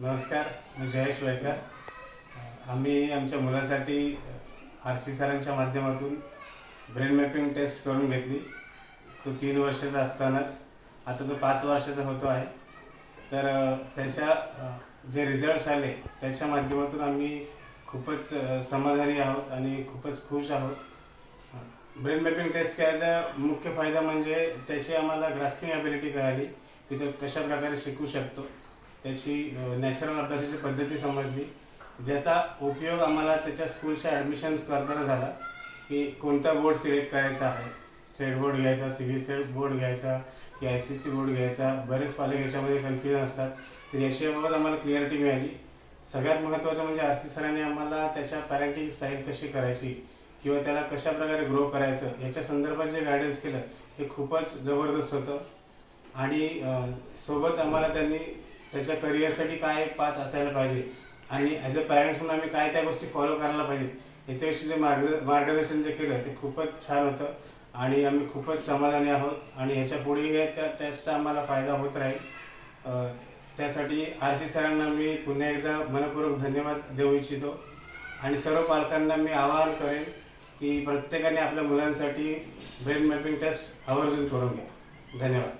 नमस्कार मी जयेश वयकर आम्ही आमच्या मुलासाठी आर सी सरांच्या माध्यमातून ब्रेन मॅपिंग टेस्ट करून घेतली. तो तीन वर्षाचा असतानाच आता तो पाच वर्षाचा होतो आहे. तर त्याच्या जे रिझल्ट्स आले त्याच्या माध्यमातून आम्ही खूपच समाधानी आहोत आणि खूपच खुश आहोत. ब्रेन मॅपिंग टेस्ट करायचा मुख्य फायदा म्हणजे त्याची आम्हाला ग्रास्पिंग ॲबिलिटी कळाली की तो कशा प्रकारे शिकू शकतो. त्याची नॅचरल अभ्यासाची पद्धती समजली ज्याचा उपयोग आम्हाला त्याच्या स्कूलच्या ॲडमिशन्स करताना झाला की कोणता बोर्ड सिलेक्ट करायचा आहे? स्टेट बोर्ड घ्यायचा सी बी सेट बोर्ड घ्यायचा की आय सी सी बोर्ड घ्यायचा बरेच पालक याच्यामध्ये कन्फ्युजन असतात. तर याच्याबाबत आम्हाला क्लिअरिटी मिळाली. सगळ्यात महत्त्वाचं म्हणजे आर सी सरांनी आम्हाला त्याच्या पॅरेंटिंग स्टाईल कशी करायची किंवा त्याला कशा प्रकारे ग्रो करायचं याच्या संदर्भात जे गायडन्स केलं हे खूपच जबरदस्त होतं. आणि सोबत आम्हाला त्यांनी त्याच्या करिअरसाठी काय पाथ असायला पाहिजे. आणि ॲज अ पॅरेंट्स म्हणून आम्ही काय त्या गोष्टी फॉलो करायला पाहिजेत. याच्याविषयी जे मार्ग मार्गदर्शन जे केलं ते खूपच छान होतं. आणि आम्ही खूपच समाधानी आहोत. आणि ह्याच्या पुढेही त्या टेस्टचा आम्हाला फायदा होत राहील. त्यासाठी आर सी सरांना मी पुन्हा एकदा मनपूर्वक धन्यवाद देऊ इच्छितो. आणि सर्व पालकांना मी आवाहन करेन की प्रत्येकाने आपल्या मुलांसाठी ब्रेन मॅपिंग टेस्ट आवर्जून करून घ्या. धन्यवाद.